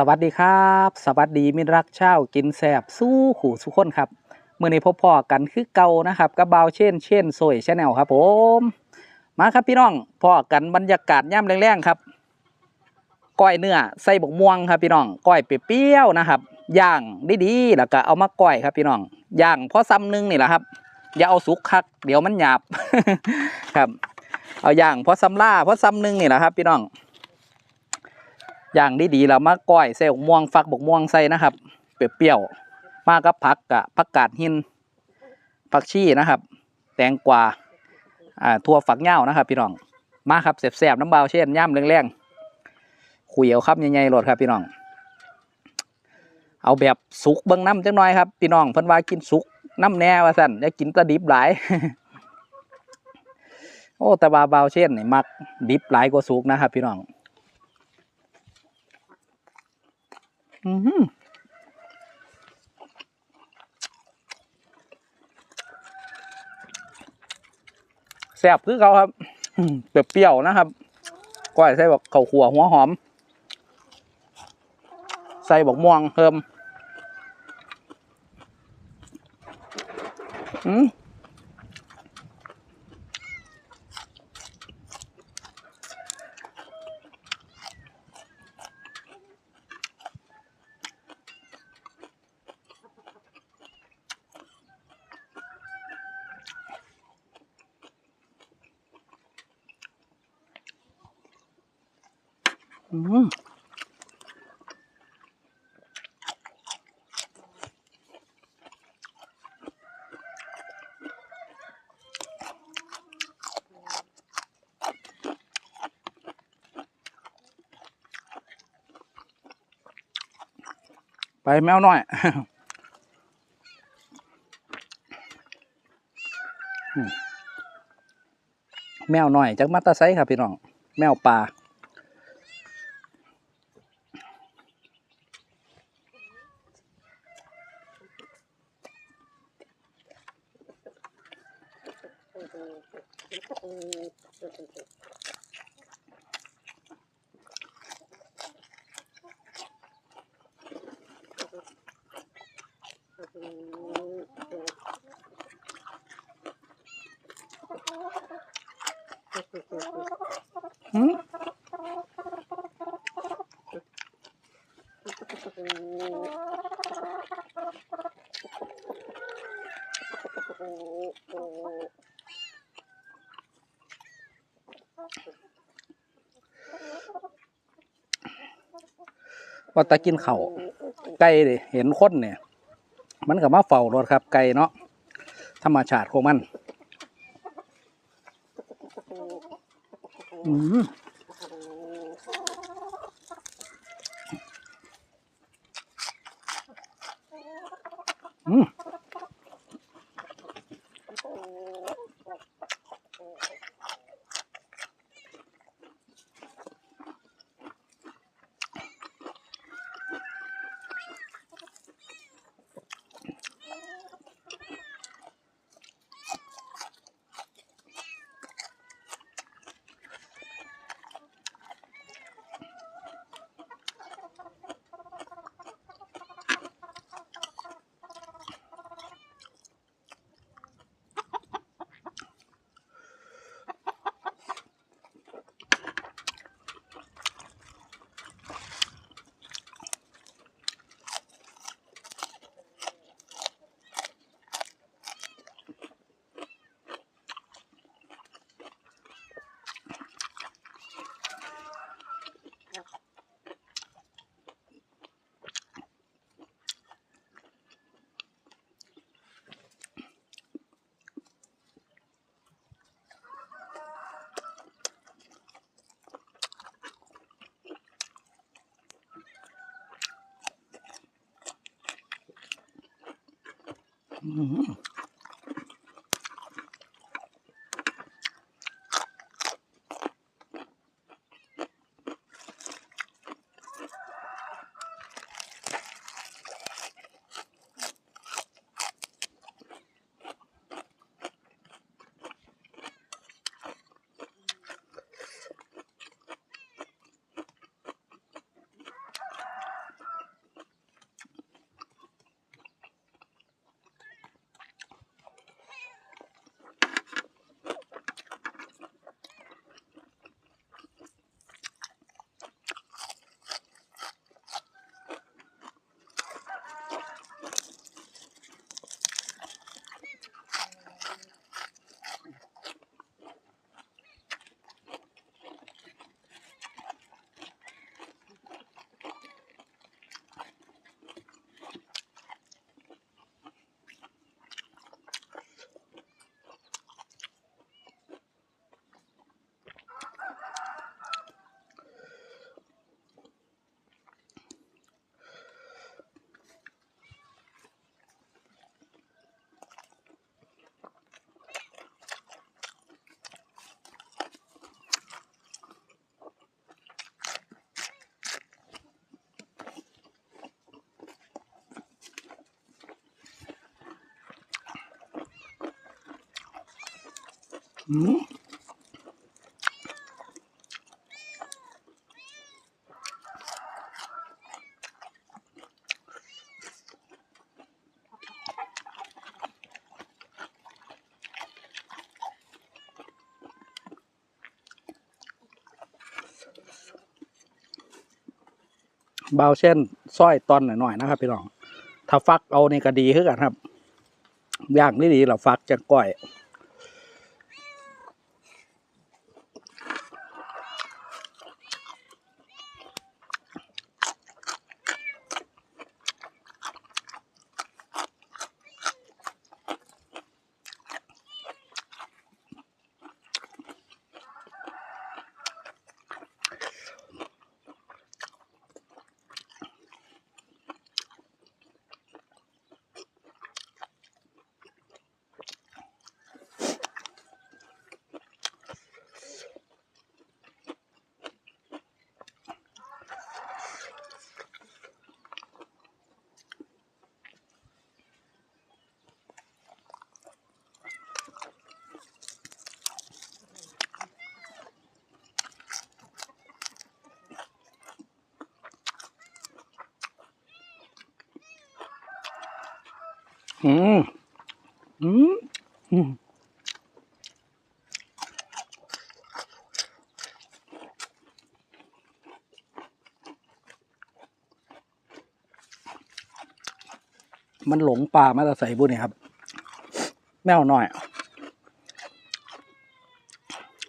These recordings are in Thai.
สวัสดีครับ สวัสดีมิตรรักเช่ากินแสบสู้ขู่สุขคนครับเมื่อนี้พบพ่อกันคือเก่านะครับกับบาเช่น เช่นโซยชาแนลครับ ผม มาครับพี่น้องพ่อกันบรรยากาศย่ำแรงๆครับก้อยเนื้อใส่บกม่วงครับพี่น้องก้อยเปรี้ยวๆนะครับย่างดีๆแล้วก็เอามาก้อยครับพี่น้องย่างพอซ้ำหนึงนี่แหละครับ อย่าเอาสุกคัก เดี๋ยวมันหยาบครับ เอาย่างพอซ้ำล่าพอซ้ำหนึงนี่แหละครับ พี่น้อง อย่างดีๆแล้วมาก้อยใส่บกม่วงฟักบกม่วงใส่นะครับ เปรี้ยวๆมากับผักกะผักกาดหินผักชีนะครับ แตงกวาอ่าทั่วฝักเหย้านะครับ พี่น้องมาครับแสบๆน้ำเบาเช่นย่ำแรงๆคุยเอาครับใหญ่ๆโหลดครับพี่น้อง เอาแบบสุกเบิ้งน้ำจังหน่อยครับพี่น้องเพิ่นว่ากินสุกน้ำแน่ว่าสั่นอย่ากินตะดิบหลายโอ้แต่ว่าเบาเช่นนี่มักดิบหลายกว่าสุกนะครับ พี่น้อง อือหือแซ่บคือเขาครับเปรี้ยวๆนะครับก้อยใส่บอกข้าขัวหัวหอม ใส่บอกม่วงเพิ่มอืม ไปแมวน้อย แมวน้อยจากมาตาไซครับพี่น้อง แมวป่า หืมว่าตะกินเขาไก่ดิเห็นคนเนี่ย มันก็มาเฝ้ารถครับไก่เนาะธรรมชาติของมัน อืม อื เบาเช่นสร้อยตอนหน่อยๆนะครับพี่น้อง ถ้าฟักเอานี่ก็ดีขึ้นกันครับ ย่างนี่ดีเราฟักจะก้อย อืมอืมอืมมันหลงป่ามาแต่ใส่บุญนี่ครับ แมวหน่อย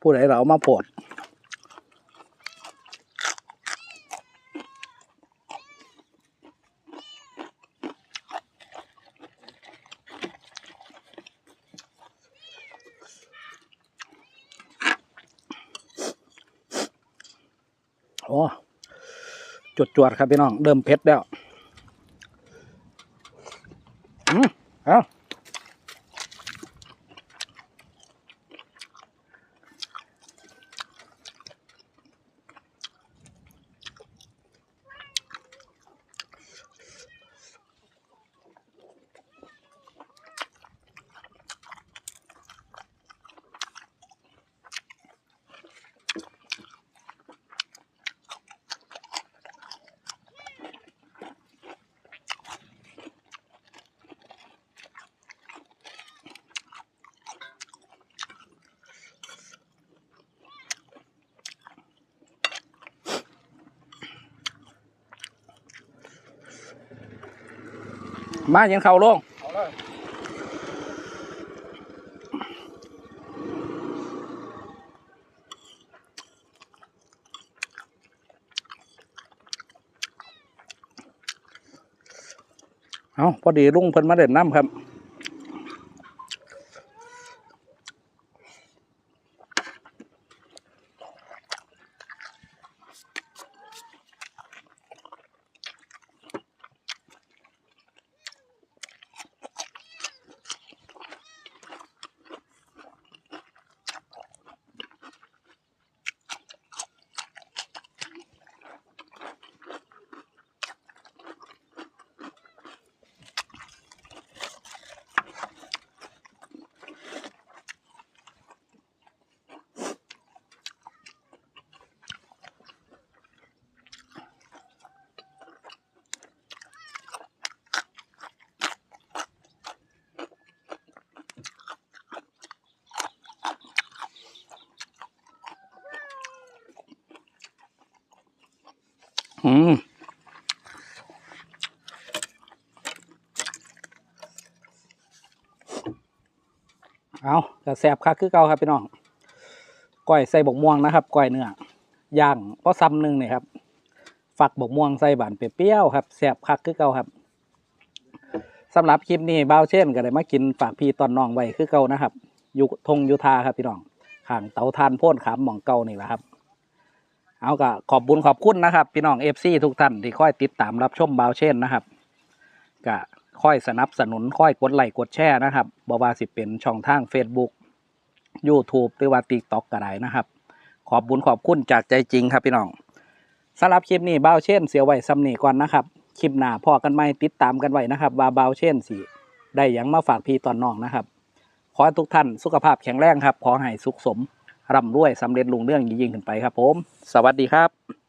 ผู้ใดเราเอามาโปรด โอ้จวดจวดๆครับพี่น้อง เริ่มเผ็ดแล้ว อืมเอา มายังเข่าลงเอาเลยเอาพอดีลุงเพิ่นมาเด่นน้ำครับ อืมเอากระแสบคักคือเก่าครับพี่น้องก้อยใส่บกม่วงนะครับก้อยเนื้อย่างเพราะซ้ำหนึ่งเนี่ยครับ ฝักบกม่วงใส่บานเปรี้ยวครับแสบคักคือเก่าครับสำหรับคลิปนี้เบาเช่นก็ได้มากินฝากพี่ตอนน้องไว้คือเก่านะครับอยู่ทงยุทาครับพี่น้องข้างเตาทานพ่นขามหม่องเก่านี่แหละครับ เอาก็ขอบบุญขอบคุณนะครับ พี่น้องเอฟซีทุกท่านที่คอยติดตามรับชมบาวเช่นนะครับก็คอยสนับสนุนคอยกดไลค์กดแชร์นะครับบว่าสิเป็นช่องทาง Facebook YouTube หรือว่า TikTok ก็ได้นะครับ ขอบบุญขอบคุณจากใจจริงครับพี่น้องสำหรับคลิปนี้บาวเช่น เสียไว้ซ้ำนี่ก่อนนะครับคลิปหน้าพอกันไหมติดตามกันไว้นะครับว่าบาวเช่นสิได้ยังมาฝากพี่ตอนน้องนะครับ ขอให้ทุกท่านสุขภาพแข็งแรงครับ ขอให้สุขสม ร่ำรวยสำเร็จลุงเรื่องยิ่งขึ้นไปครับผม สวัสดีครับ